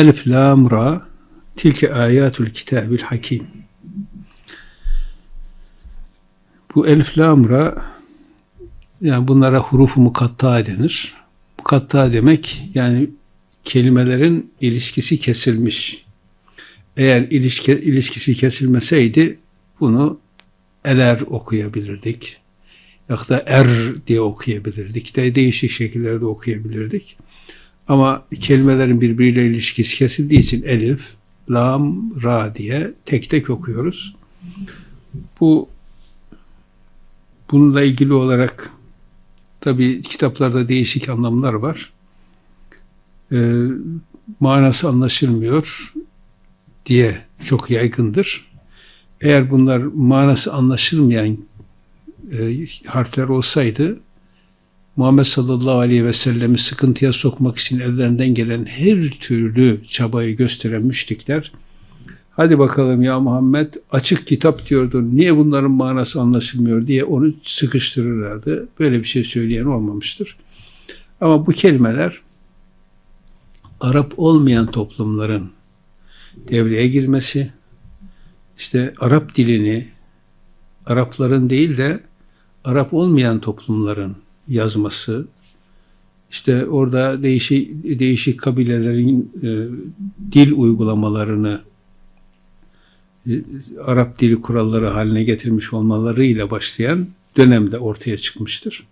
Elif lam ra tilke ayatul kitabil hakim. Bu elif lam ra yani bunlara hurufu mukatta denir. Mukatta demek yani kelimelerin ilişkisi kesilmiş. Eğer ilişki, ilişkisi kesilmeseydi bunu eler okuyabilirdik. Ya da er diye okuyabilirdik. De değişik şekillerde okuyabilirdik. Ama kelimelerin birbiriyle ilişkisi kesildiği için elif, lam, ra diye tek tek okuyoruz. Bu bununla ilgili olarak tabi kitaplarda değişik anlamlar var. Ee, manası anlaşılmıyor diye çok yaygındır. Eğer bunlar manası anlaşılmayan e, harfler olsaydı Muhammed sallallahu aleyhi ve sellemi sıkıntıya sokmak için ellerinden gelen her türlü çabayı gösteren müşrikler hadi bakalım ya Muhammed açık kitap diyordun niye bunların manası anlaşılmıyor diye onu sıkıştırırlardı. Böyle bir şey söyleyen olmamıştır. Ama bu kelimeler Arap olmayan toplumların devreye girmesi, işte Arap dilini Arapların değil de Arap olmayan toplumların yazması, işte orada değişik değişik kabilelerin e, dil uygulamalarını e, Arap dili kuralları haline getirmiş olmalarıyla başlayan dönemde ortaya çıkmıştır.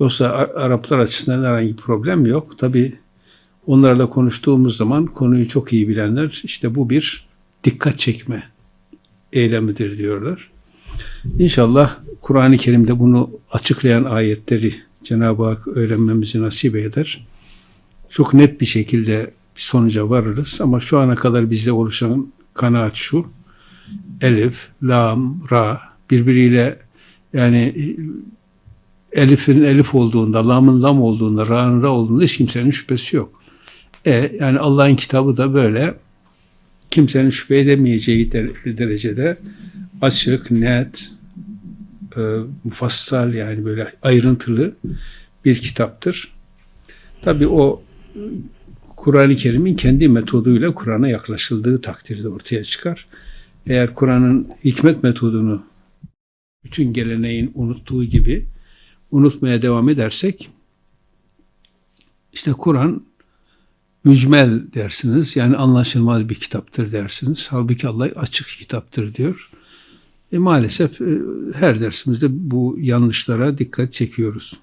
Yoksa Ar- Araplar açısından herhangi bir problem yok. Tabi onlarla konuştuğumuz zaman konuyu çok iyi bilenler işte bu bir dikkat çekme eylemidir diyorlar. İnşallah Kur'an-ı Kerim'de bunu açıklayan ayetleri Cenab-ı Hak öğrenmemizi nasip eder. Çok net bir şekilde bir sonuca varırız ama şu ana kadar bizde oluşan kanaat şu. Elif, lam, ra birbiriyle yani e, elifin elif olduğunda, lamın lam olduğunda, ra'nın ra olduğunda hiç kimsenin şüphesi yok. E yani Allah'ın kitabı da böyle kimsenin şüphe edemeyeceği der- derecede açık, net, e, mufassal yani böyle ayrıntılı bir kitaptır. Tabi o Kur'an-ı Kerim'in kendi metoduyla Kur'an'a yaklaşıldığı takdirde ortaya çıkar. Eğer Kur'an'ın hikmet metodunu bütün geleneğin unuttuğu gibi unutmaya devam edersek işte Kur'an mücmel dersiniz. Yani anlaşılmaz bir kitaptır dersiniz. Halbuki Allah açık kitaptır diyor. E maalesef e, her dersimizde bu yanlışlara dikkat çekiyoruz.